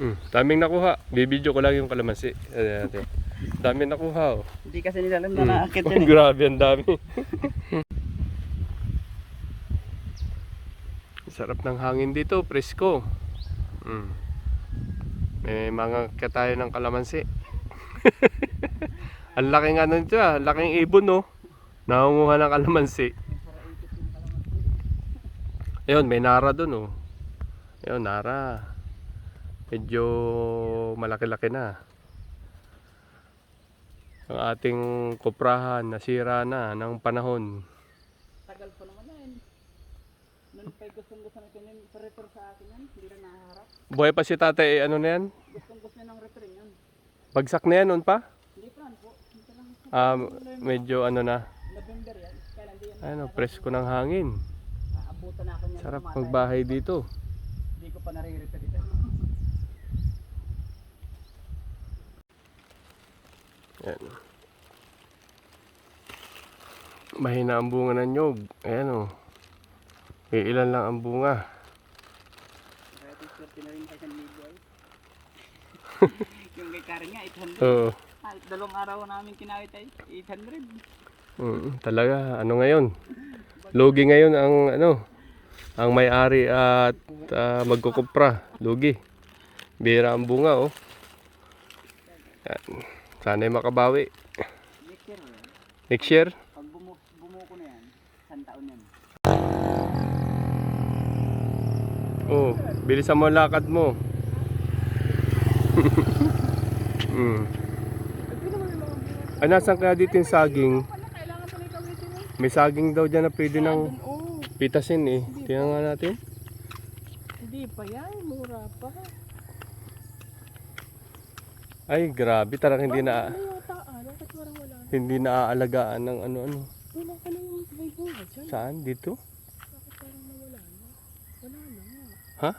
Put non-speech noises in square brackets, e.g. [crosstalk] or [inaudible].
Hmm, daming nakuha. Bibidyo ko lang yung kalamansi. Ayan natin. Daming nakuha oh. Hindi kasi nila alam na Hmm. naakit yan [laughs] eh. Grabe, ang dami. [laughs] Sarap ng hangin dito, presko. Mm. May mga katayo ng kalamansi. [laughs] ang laking ano nito ah, laking ibon no. Nangunguha ng kalamansi. Ayun, may nara doon oh. Ayun, nara. Medyo malaki-laki na. Ang ating kuprahan nasira na ng panahon. Tagal pa naman na yun. Noon pa'y gustong gusto na kinin refer sa akin yan. Hindi na naharap. Buhay pa si tatay, eh, ano na yan? Gustong gusto ng refer yan. Bagsak na yan, noon pa? Hindi pa po. Um, medyo ano na, November yan. Kailan di yan. ano, presko ng hangin. Sarap magbahay dito. Hindi ko pa nare-refer ito. Yan. Mahina ang bunga ng nyog. Ayan o. May ilan lang ang bunga. [laughs] Yung kay Karen nga 800. Oo. Ah, dalawang araw namin kinawit ay 800. Mm, talaga, ano ngayon? Lugi ngayon ang ano, ang may-ari at ah, magkukupra. Lugi. Bira ang bunga oh. Yan. Sana'y makabawi. Next year. eh. Next year, Pag bumu bumuko na yan, isang taon yan. Oh, bilisan mo lakad mo. [laughs] mm. Ah, nasan kaya dito yung saging? Ikawitin mo. May saging daw dyan na pwede ng Oo. pitasin eh. Tingnan nga natin. Hindi pa yan. Mura pa. Ay, grabe. Tarang hindi na parang wala? hindi naaalagaan ng ano-ano. Wala ka na yung may bunga dyan. Saan? Dito? Bakit parang nawala na? Wala na. Ha?